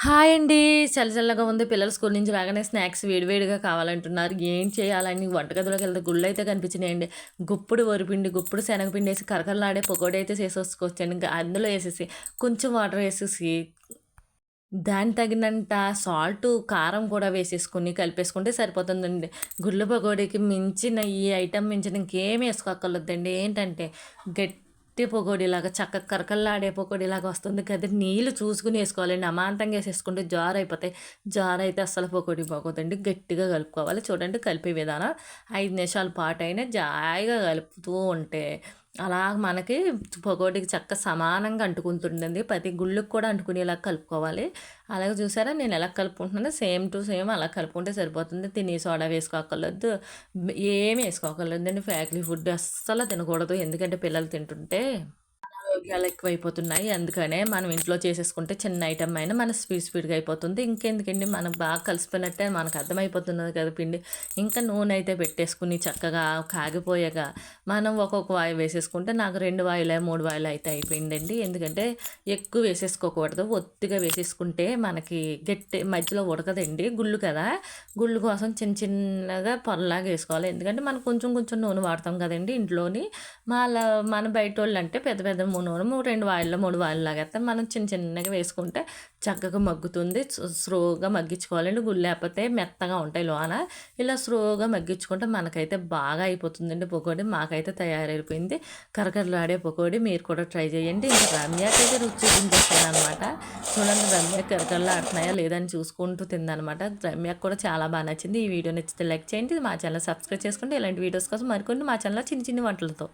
Hi అండి. చల్ల చల్లగా ఉంది. పిల్లలు స్కూల్ నుంచి రాగానే స్నాక్స్ వేడివేడిగా కావాలంటున్నారు. ఏం చేయాలని వంటగదిలోకెళ్తే గుళ్ళైతే కనిపించినాయండి. గుప్పుడు వరిపిండి, గుప్పుడు శనగపిండి వేసి కరకరలాడే పకోడీ అయితే చేసేసుకోవచ్చండి. ఇంకా అందులో వేసేసి కొంచెం వాటర్ వేసేసి దానికి తగినంత సాల్టు, కారం కూడా వేసేసుకొని కలిపేసుకుంటే సరిపోతుందండి. గుళ్ళు పకోడీకి మించిన ఈ ఐటెం మించిన ఇంకేమి వేసుకోక్కర్లేదండి ఏంటంటే గట్టి పకోడీలాగా చక్కగా కరకల్లాడే పొగోడిలాగా వస్తుంది కదా! నీళ్ళు చూసుకుని వేసుకోవాలండి అమాంతంగా ఏసేసుకుంటే జారైపోతాయి. అయితే అస్సలు పొగోడి పోకూడదండి గట్టిగా కలుపుకోవాలి. చూడండి కలిపే విధానం ఐదు నిమిషాల పాటైనా జాయిగా కలుపుతూ ఉంటే అలా మనకి పకోడీకి చక్కగా సమానంగా అంటుకుంటుందండి. ప్రతి గుళ్ళకి కూడా అంటుకునేలాగా కలుపుకోవాలి. అలాగే చూసారా నేను ఎలా కలుపుకుంటున్నా సేమ్ టు సేమ్ అలా కలుపుకుంటే సరిపోతుంది. తిని సోడా వేసుకోక్కర్లేదు. ఏమి ఏసుకోక్కర్లేదండి. ఫ్యాక్టరీ ఫుడ్ అస్సలు తినకూడదు. ఎందుకంటే పిల్లలు తింటుంటే ఆరోగ్యాలు ఎక్కువైపోతున్నాయి. అందుకనే మనం ఇంట్లో చేసేసుకుంటే చిన్న ఐటమ్ అయినా మన స్పీడ్ స్పీడ్‌గా అయిపోతుంది. ఇంకెందుకండి మనకు బాగా కలిసిపోయినట్టే మనకు అర్థమైపోతున్నది కదా పిండి. ఇంకా నూనె అయితే పెట్టేసుకుని చక్కగా కాగిపోయాక మనం ఒక్కొక్క వాయి వేసేసుకుంటే నాకు రెండు వాయులే మూడు వాయులు అయితే అయిపోయిందండి. ఎందుకంటే ఎక్కువ వేసేసుకోకూడదు. ఒత్తిగా వేసేసుకుంటే మనకి గట్టి మధ్యలో ఉడకదండి. గుళ్ళు కదా! గుళ్ళు కోసం చిన్న చిన్నగా పొరలాగా వేసుకోవాలి ఎందుకంటే మనం కొంచెం కొంచెం నూనె వాడతాం కదండి ఇంట్లోని. మళ్ళీ మన బయట వాళ్ళంటే పెద్ద పెద్ద నూనె రెండు వాయిల్లో, మూడు వాయిల్లాగా ఏత్తారు. మనం చిన్న చిన్నగా వేసుకుంటే చక్కగా మగ్గుతుంది. స్లోగా మగ్గించుకోవాలండి. గుళ్ళు లేకపోతే మెత్తగా ఉంటాయి లోన. ఇలా స్లోగా మగ్గించుకుంటే మనకైతే బాగా అయిపోతుందండి పకోడీ. మాకైతే తయారైపోయింది. కరకరలాడే పకోడీ మీరు కూడా ట్రై చేయండి. ఇంకా రమ్యకైతే రుచి చూపించేసాననమాట. చూడండి రమ్య కరకరలాడుతున్నాయా లేదా అని చూసుకుంటూ తిందనమాట. రమ్యకు కూడా చాలా బాగా నచ్చింది. ఈ వీడియో నచ్చితే లైక్ చేయండి. మా ఛానల్ సబ్స్క్రైబ్ చేసుకోండి. ఇలాంటి వీడియోస్ కోసం మరికొన్ని మా ఛానల్‌లో చిన్న చిన్న వంటలతో.